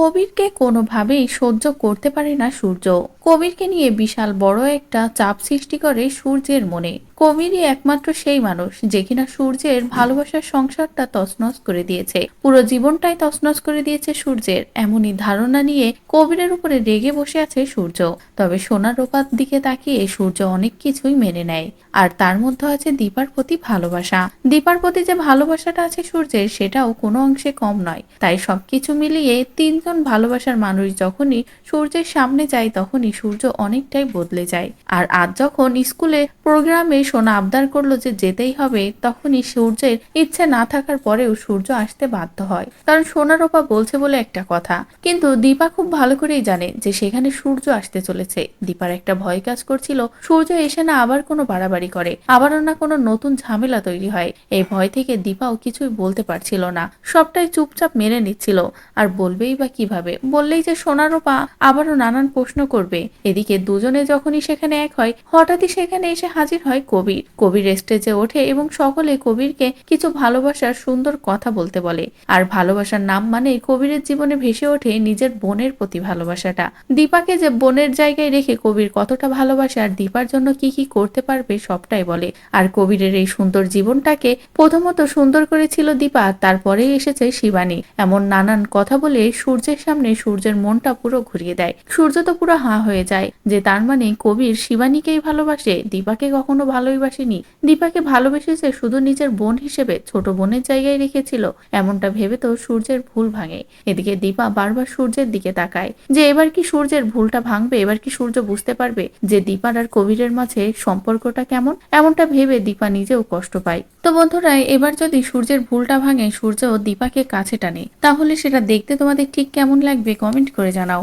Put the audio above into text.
কবিরকে কোনোভাবেই সহ্য করতে পারে না সূর্য। কবিরকে নিয়ে বিশাল বড় একটা চাপ সৃষ্টি করে সূর্যের মনে। কবিরই একমাত্র সেই মানুষ যে কিনা সূর্যের ভালোবাসার সংসারটা তছনছ করে দিয়েছে। পুরো জীবনটাই তছনছ করে দিয়েছে সূর্যের। এমনই ধারণা নিয়ে কবিরের উপরে রেগে বসে আছে সূর্য। তবে সোনার রূপার দিকে তাকিয়ে সূর্য অনেক কিছুই মেনে নেয়। আর তার মধ্যে আছে দীপার প্রতি ভালোবাসা। দীপার প্রতি যে ভালোবাসাটা আছে সূর্যের, সেটাও কোনো অংশে কম নয়। তাই সবকিছু মিলিয়ে তিনজন ভালোবাসার মানুষ যখনই সূর্যের সামনে যায়, তখনই সূর্য অনেকটাই বদলে যায়। আর আজ যখন স্কুলে প্রোগ্রামে সোনা আবদার করল যে যেতেই হবে, তখনই সূর্যের ইচ্ছে না থাকার পরেও সূর্য আসতে বাধ্য হয়। কারণ সোনারূপা বলছে বলে একটা কথা। কিন্তু দীপা খুব ভালো করেই জানে যে সেখানে সূর্য আসতে চলেছে। দীপার একটা ভয় কাজ করছিল, সূর্য এসে না আবার কোনো বাড়াবাড়ি করে, আবারও না কোনো নতুন ঝামেলা তৈরি হয়। এই ভয় থেকে দীপাও কিছুই বলতে পারছিল না। সবটাই চুপচাপ মেনে নিচ্ছিল। আর বলবেই বা কীভাবে? বললেই যে সোনারোপা আবারও নানান প্রশ্ন করবে। এদিকে দুজনে যখনই সেখানে এক হয়, হঠাৎই সেখানে এসে হাজির হয় কবির। কবির স্টেজে ওঠে এবং সকলে কবিরকে কিছু ভালোবাসার সুন্দর কথা বলতে বলে। আর ভালোবাসার নাম মানে কবিরের জীবনে ভেসে ওঠে নিজের বোনের প্রতি ভালোবাসাটা। দীপাকে যে বোনের জায়গায় রেখে কবির কতটা ভালোবাসে আর দীপার জন্য কি কি করতে পারবে সবটাই বলে। আর কবিরের এই সুন্দর জীবনটাকে প্রথমত সুন্দর করেছিল দীপা, তারপরেই এসেছে শিবানী। এমন নানান কথা বলে সূর্যের সামনে সূর্যের মনটা পুরো ঘুরিয়ে দেয়। সূর্য তো পুরো হাঁ হয়ে যায়। যে তার মানে কবির শিবানীকেই ভালোবাসে, দীপাকে কখনো ভালোই বাসেনি। দীপাকে ভালোবেসেছে শুধু নিজের বোন হিসেবে, ছোট বোনের জায়গায় রেখেছিল। এমনটা ভেবে তো সূর্যের ভুল ভাঙে। এদিকে দীপা বারবার সূর্যের দিকে তাকায়। যে এবার কি সূর্যের ভুলটা ভাঙবে, এবার কি সূর্য বুঝতে পারবে যে দীপার আর কবিরের মাঝে সম্পর্কটা কেমন? এমনটা ভেবে দীপা নিজেও কষ্ট পায়। তো বন্ধুরা, এবার যদি সূর্যের ভুলটা ভাঙে, সূর্য দীপাকে কাছে টানে, তাহলে সেটা দেখতে তোমাদের ঠিক কেমন লাগবে কমেন্ট করে জানাও।